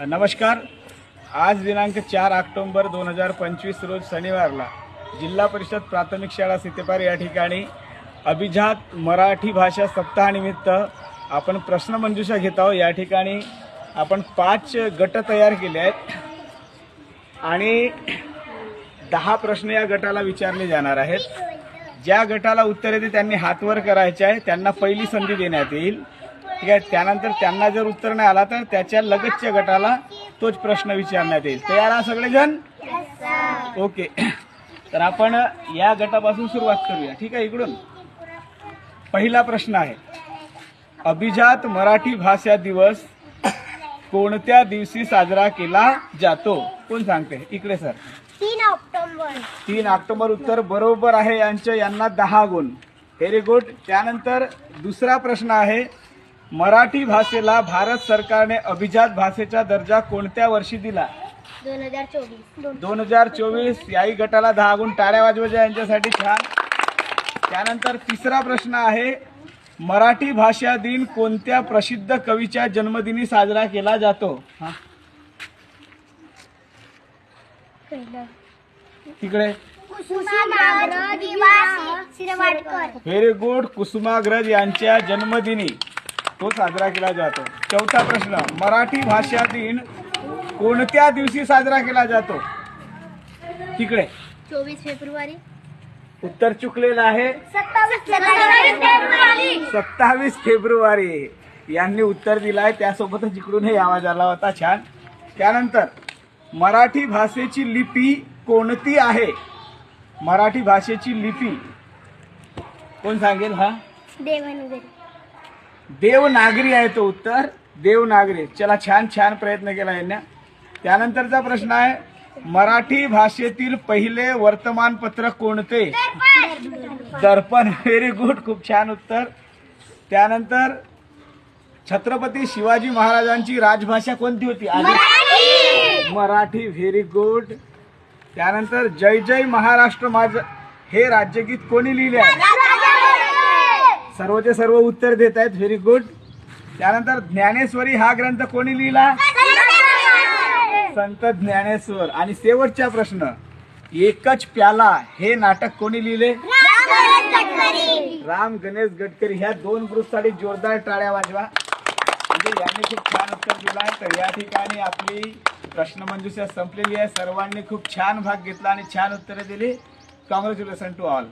नमस्कार. आज दिनांक चार ऑक्टोंबर दोन हजार पंचवीस रोज शनिवारला जिल्हा परिषद प्राथमिक शाळा सितेपार या ठिकाणी अभिजात मराठी भाषा सप्ताहानिमित्त आपण प्रश्नमंजुषा घेत आहोत. या ठिकाणी आपण पाच गट तयार केले आहेत. आणि दहा प्रश्न या गटाला विचारले जाणार आहेत. ज्या गटाला उत्तरे ते त्यांनी हातवर करायचे आहे त्यांना पहिली संधी देण्यात येईल. ठीक आहे त्यानंतर त्यांना जर उत्तर नाही आला तर त्याच्या लगतच्या गटाला तोच प्रश्न विचारण्यात येईल. तयार आहात सगळेजण? ओके. तर आपण या गटापासून सुरुवात करूया. ठीक आहे इकडून. पहिला प्रश्न आहे अभिजात मराठी भाषा दिवस कोणत्या दिवशी साजरा केला जातो? कोण सांगते? इकडे सर. तीन ऑक्टोबर. तीन ऑक्टोबर उत्तर बरोबर आहे यांच्या यांना दहा गुण. व्हेरी गुड त्यानंतर दुसरा प्रश्न आहे मराठी भाषेला भारत सरकारने अभिजात भाषेचा दर्जा कोणत्या वर्षी दिला? दोन हजार चोवीस. दोन दोन हजार चोवीस याही गटाला दहा गुण टाळ्या वाजवायच्या यांच्यासाठी छान. त्यानंतर तिसरा प्रश्न आहे मराठी भाषा दिन कोणत्या प्रसिद्ध कवीच्या जन्मदिनी साजरा केला जातो? हा. तिकडे. व्हेरी गुड कुसुमाग्रज यांच्या जन्मदिनी. तो साजरा केला जातो. चौथा प्रश्न मराठी भाषा दिन कोणत्या दिवशी साजरा केला जातो? तिकडे. चोवीस फेब्रुवारी. उत्तर चुकलेलं आहे. सत्तावीस फेब्रुवारी. सत्तावीस फेब्रुवारी. यांनी उत्तर दिलं आहे त्यासोबतच इकडूनही आवाज आला होता छान. त्यानंतर मराठी भाषेची लिपी कोणती आहे? मराठी भाषेची लिपी. कोण सांगेल हा? देवनगरी देवनागरी आहे तो उत्तर देवनागरी चला छान छान प्रयत्न केला यांना. त्यानंतरचा प्रश्न आहे मराठी भाषेतील पहिले वर्तमानपत्र कोणते? दर्पण. व्हेरी गुड खूप छान उत्तर. त्यानंतर छत्रपती शिवाजी महाराजांची राजभाषा कोणती होती? आधी. मराठी! व्हेरी गुड त्यानंतर जय जय महाराष्ट्र माझ हे राज्यगीत कोणी लिहिले आहे सर्वचे सर्व उत्तर देत आहेत. व्हेरी गुड त्यानंतर ज्ञानेश्वरी हा ग्रंथ कोणी लिहिला? संत ज्ञानेश्वर. आणि शेवटचा प्रश्न एकच प्याला हे नाटक कोणी लिहिले? राम गणेश गडकरी. ह्या दोन ग्रुपसाठी जोरदार टाळ्या वाजवा. म्हणजे यांनी खूप छान उत्तर दिलं आहे. तर या ठिकाणी आपली प्रश्नमंजुषा संपलेली आहे. सर्वांनी खूप छान भाग घेतला आणि छान उत्तरे दिली. Congratulation to all